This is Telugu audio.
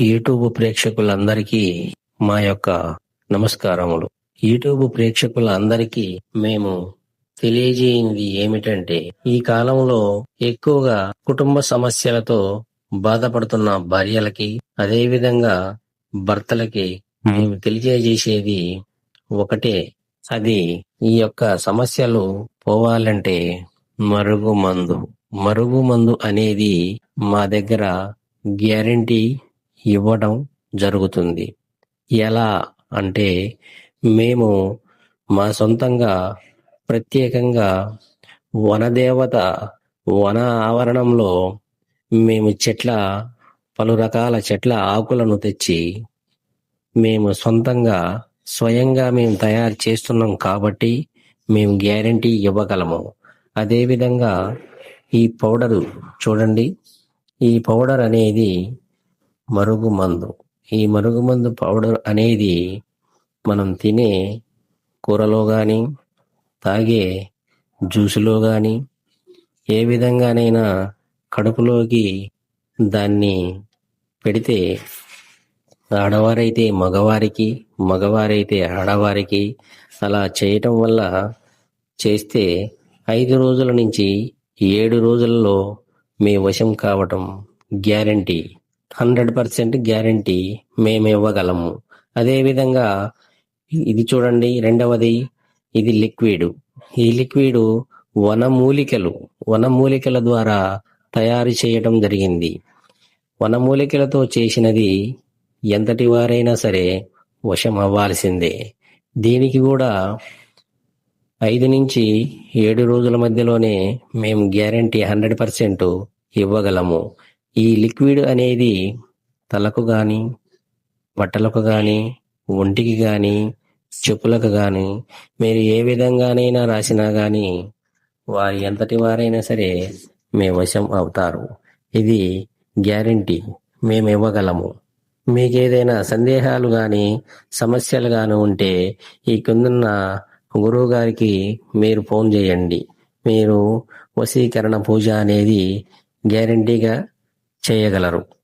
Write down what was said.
యూట్యూబ్ ప్రేక్షకులందరికీ మా యొక్క నమస్కారములు. యూట్యూబ్ ప్రేక్షకులందరికీ మేము తెలియజేయింది ఏమిటంటే ఈ కాలంలో ఎక్కువగా కుటుంబ సమస్యలతో బాధపడుతున్న భార్యలకి అదేవిధంగా భర్తలకి మేము తెలియజేసేది ఒకటే. అది ఈ యొక్క సమస్యలు పోవాలంటే మరుగు మందు. మరుగు మందు అనేది మా దగ్గర గ్యారంటీ ఇవ్వడం జరుగుతుంది. ఎలా అంటే మేము మా సొంతంగా ప్రత్యేకంగా వనదేవత వన ఆవరణంలో మేము చెట్ల పలు రకాల చెట్ల ఆకులను తెచ్చి మేము సొంతంగా స్వయంగా మేము తయారు చేస్తున్నాం కాబట్టి మేము గ్యారంటీ ఇవ్వగలము. అదేవిధంగా ఈ పౌడరు చూడండి. ఈ పౌడర్ అనేది మరుగుమందు ఈ మరుగుమందు పౌడర్ అనేది మనం తినే కూరలో కానీ తాగే జ్యూసులో కానీ ఏ విధంగానైనా కడుపులోకి దాన్ని పెడితే ఆడవారైతే మగవారికి మగవారైతే ఆడవారికి అలా చేయటం వల్ల చేస్తే ఐదు రోజుల నుంచి ఏడు రోజులలో మీ వశం కావటం గ్యారంటీ. హండ్రెడ్ పర్సెంట్ గ్యారంటీ మేము ఇవ్వగలము అదేవిధంగా ఇది చూడండి రెండవది ఇది లిక్విడ్. ఈ లిక్విడ్ వనమూలికలు వనమూలికల ద్వారా తయారు చేయడం జరిగింది. వనమూలికలతో చేసినది ఎంతటి వారైనా సరే వశం అవ్వాల్సిందే దీనికి కూడా ఐదు నుంచి ఏడు రోజుల మధ్యలోనే మేము గ్యారంటీ హండ్రెడ్ పర్సెంట్ ఇవ్వగలము. ఈ లిక్విడ్ అనేది తలకు కానీ బట్టలకు కానీ ఒంటికి కానీ చెప్పులకు కానీ మీరు ఏ విధంగానైనా రాసినా కానీ వారి ఎంతటి వారైనా సరే మీ వశం అవుతారు. ఇది గ్యారంటీ. మేము ఇవ్వగలము. మీకు ఏదైనా సందేహాలు కానీ సమస్యలు కానీ ఉంటే ఈ కిందున్న గురువు గారికి మీరు ఫోన్ చేయండి. మీరు వశీకరణ పూజ అనేది గ్యారంటీగా చేయగలరు.